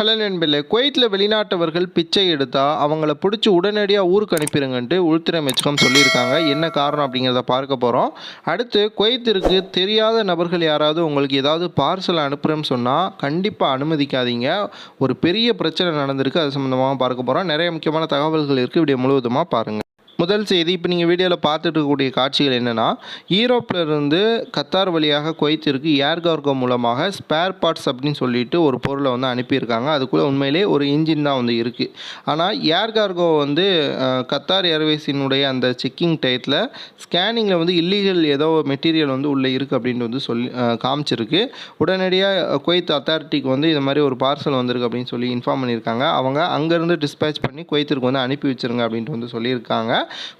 Hello நண்பர்களே குவைத்தில் வெளிநாட்டவர்கள் பிச்சை எடுத்தால் அவங்கள பிடிச்சி உடனடியாக ஊருக்கு அனுப்பிடுங்கன்ட்டு உள்துறை அமைச்சகம் சொல்லியிருக்காங்க. என்ன காரணம் அப்படிங்கிறத பார்க்க போகிறோம் அடுத்து குவைத்திற்கு தெரியாத நபர்கள் யாராவது உங்களுக்கு ஏதாவது பார்சல் அனுப்புகிறேன்னு சொன்னால் கண்டிப்பாக அனுமதிக்காதீங்க. ஒரு பெரிய பிரச்சனை நடந்திருக்கு. அது சம்மந்தமாக பார்க்க போகிறோம் நிறைய முக்கியமான தகவல்கள் இருக்குது இப்படி முழுவதுமாக பாருங்கள் முதல் செய்தி இப்போ நீங்கள் வீடியோவில் பார்த்துட்டு இருக்கக்கூடிய காட்சிகள் என்னென்னா ஈரோப்பிலிருந்து கத்தார் வழியாக குவைத்திற்கு ஏர் கார்கோ மூலமாக ஸ்பேர் பார்ட்ஸ் அப்படின்னு சொல்லிட்டு ஒரு பொருளை வந்து அனுப்பியிருக்காங்க. அதுக்குள்ளே உண்மையிலே ஒரு இன்ஜின் தான் வந்து இருக்குது ஆனால் ஏர் கார்கோ வந்து கத்தார் ஏர்வேஸினுடைய அந்த செக்கிங் டயத்தில் ஸ்கேனிங்கில் வந்து இல்லீகல் ஏதோ மெட்டீரியல் வந்து உள்ளே இருக்குது அப்படின்ட்டு வந்து சொல்லி காமிச்சிருக்கு. உடனடியாக குவைத் அத்தாரிட்டிக்கு வந்து இது மாதிரி ஒரு பார்சல் வந்திருக்கு அப்படின்னு சொல்லி இன்ஃபார்ம் பண்ணியிருக்காங்க. அவங்க அங்கேருந்து டிஸ்பேச் பண்ணி குவைத்திற்கு வந்து அனுப்பி வச்சுருங்க அப்படின்ட்டு வந்து சொல்லியிருக்காங்க.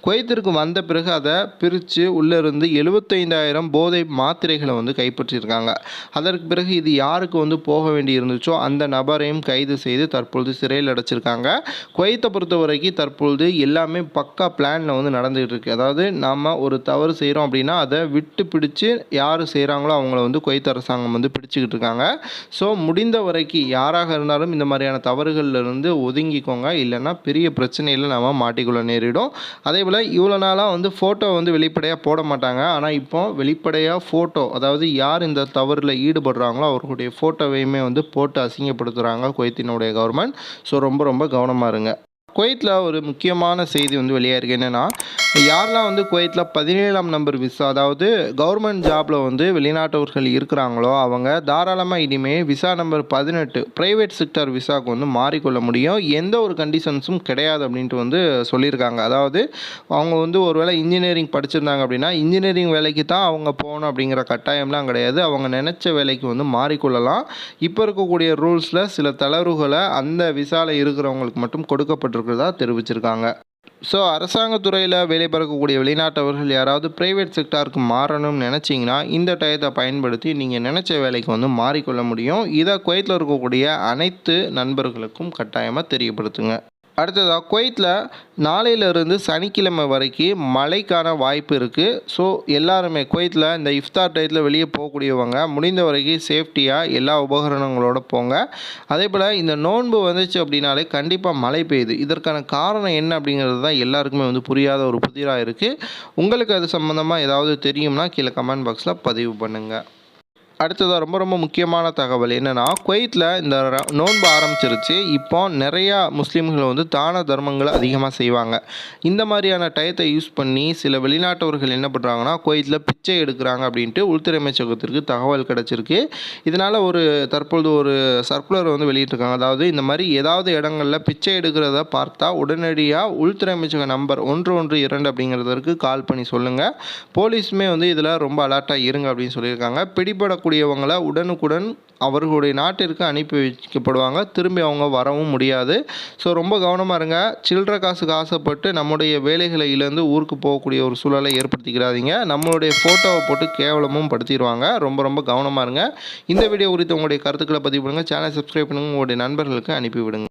குவைத்திற்கு வந்த பிறகு அதை பிரித்து உள்ளே இருந்து எழுபத்தைந்தாயிரம் போதை மாத்திரைகளை வந்து கைப்பற்றியிருக்காங்க. அதற்கு பிறகு இது யாருக்கு வந்து போக வேண்டி இருந்துச்சோ அந்த நபரையும் கைது செய்து தற்பொழுது சிறையில் அடைச்சிருக்காங்க. குவைத்தை பொறுத்த வரைக்கும் தற்பொழுது எல்லாமே பக்கா பிளானில் வந்து நடந்துகிட்டு இருக்கு. அதாவது நம்ம ஒரு தவறு செய்கிறோம் அப்படின்னா அதை விட்டு பிடிச்சு யார் செய்கிறாங்களோ அவங்கள வந்து குவைத் அரசாங்கம் வந்து பிடிச்சிக்கிட்டு இருக்காங்க. ஸோ முடிந்த வரைக்கும் யாராக இருந்தாலும் இந்த மாதிரியான தவறுகளில் இருந்து ஒதுங்கிக்கோங்க. இல்லைன்னா பெரிய பிரச்சனையில் நம்ம மாட்டிக்கொள்ள நேரிடும். அதே போல் இவ்வளோ நாளாக வந்து ஃபோட்டோ வந்து வெளிப்படையாக போட மாட்டாங்க. ஆனால் இப்போ வெளிப்படையாக ஃபோட்டோ அதாவது யார் இந்த தவறில் ஈடுபடுறாங்களோ அவர்களுடைய ஃபோட்டோவையுமே வந்து போட்டு அசிங்கப்படுத்துகிறாங்க குவைத்தினுடைய கவர்மெண்ட் ஸோ ரொம்ப ரொம்ப கவனமாக இருங்க. குவைத்தில் ஒரு முக்கியமான செய்தி வந்து வெளியாக இருக்குது என்னென்னா யாரெல்லாம் வந்து குவைத்தில் பதினேழாம் நம்பர் விசா அதாவது கவர்மெண்ட் ஜாப்பில் வந்து வெளிநாட்டவர்கள் இருக்கிறாங்களோ அவங்க தாராளமாக இனிமேல் விசா நம்பர் பதினெட்டு ப்ரைவேட் செக்டர் விசாவுக்கு வந்து மாறிக்கொள்ள முடியும். எந்த ஒரு கண்டிஷன்ஸும் கிடையாது அப்படின்ட்டு வந்து சொல்லியிருக்காங்க. அதாவது அவங்க வந்து ஒருவேளை இன்ஜினியரிங் படிச்சிருந்தாங்க அப்படின்னா இன்ஜினியரிங் வேலைக்கு தான் அவங்க போகணும் அப்படிங்கிற கட்டாயம்லாம் கிடையாது. அவங்க நினச்ச வேலைக்கு வந்து மாறிக்கொள்ளலாம். இப்போ இருக்கக்கூடிய ரூல்ஸில் சில தளர்வுகளை அந்த விசாவில் இருக்கிறவங்களுக்கு மட்டும் கொடுக்கப்பட்டிருக்கிறதா தெரிவிச்சிருக்காங்க. ஸோ அரசாங்கத்துறையில் வேலை பார்க்கக்கூடிய வெளிநாட்டவர்கள் யாராவது ப்ரைவேட் செக்டாருக்கு மாறணும்னு நினச்சிங்கன்னா இந்த டயத்தை பயன்படுத்தி நீங்கள் நினச்ச வேலைக்கு வந்து மாறிக்கொள்ள முடியும். இதை குவைத்தில் இருக்கக்கூடிய அனைத்து நண்பர்களுக்கும் கட்டாயமாக தெரியப்படுத்துங்க. அடுத்ததாக குவைத்தில் நாளையிலிருந்து சனிக்கிழமை வரைக்கும் மழைக்கான வாய்ப்பு இருக்குது ஸோ எல்லாருமே குவைத்தில் இந்த இஃப்தார் டயத்தில் வெளியே போகக்கூடியவங்க முடிந்த வரைக்கும் சேஃப்டியாக எல்லா உபகரணங்களோட போங்க. அதே போல் இந்த நோன்பு வந்துச்சு அப்படின்னாலே கண்டிப்பாக மழை பெய்யுது. இதற்கான காரணம் என்ன அப்படிங்கிறது தான் எல்லாருக்குமே வந்து புரியாத ஒரு புதிராக இருக்குது உங்களுக்கு அது சம்மந்தமாக ஏதாவது தெரியும்னா கீழே கமெண்ட் பாக்ஸில் பதிவு பண்ணுங்கள் அடுத்ததாக ரொம்ப ரொம்ப முக்கியமான தகவல் என்னென்னா குவைத்தில் இந்த ர- நோன்பு ஆரம்பிச்சிருச்சு. இப்போ நிறையா முஸ்லீம்கள் வந்து தான தர்மங்களை அதிகமாக செய்வாங்க. இந்த மாதிரியான டயத்தை யூஸ் பண்ணி சில வெளிநாட்டவர்கள் என்ன பண்ணுறாங்கன்னா குவைத்தில் பிச்சை எடுக்கிறாங்க அப்படின்ட்டு உள்துறை அமைச்சகத்திற்கு தகவல் கிடச்சிருக்கு. இதனால் ஒரு தற்பொழுது ஒரு சர்க்குலர் வந்து வெளியிட்டிருக்காங்க. அதாவது இந்த மாதிரி ஏதாவது இடங்களில் பிச்சை எடுக்கிறத பார்த்தா உடனடியாக உள்துறை அமைச்சக நம்பர் ஒன்று ஒன்று இரண்டு அப்படிங்கிறதற்கு கால் பண்ணி சொல்லுங்கள் போலீஸுமே வந்து இதில் ரொம்ப அலர்ட்டாக இருங்க அப்படின்னு சொல்லியிருக்காங்க. பிடிபடக்கூடியவங்களை உடனுக்குடன் அவர்களுடைய நாட்டிற்கு அனுப்பி வைக்கப்படுவாங்க. திரும்பி அவங்க வரவும் முடியாது. ஸோ ரொம்ப கவனமாக இருங்க. சில்லற காசுக்கு ஆசைப்பட்டு நம்முடைய வேலைகளை இழந்து ஊருக்கு போகக்கூடிய ஒரு சூழலை ஏற்படுத்திக்கிறாதீங்க. நம்மளுடைய ஃபோட்டோவை போட்டு கேவலமும் படுத்திடுவாங்க. ரொம்ப ரொம்ப கவனமாக இருங்க. இந்த வீடியோ குறித்து உங்களுடைய கருத்துக்களை பதிவு பண்ணுங்கள் சேனல் சப்ஸ்கிரைப் பண்ணுங்கள் உங்களுடைய நண்பர்களுக்கு அனுப்பிவிடுங்க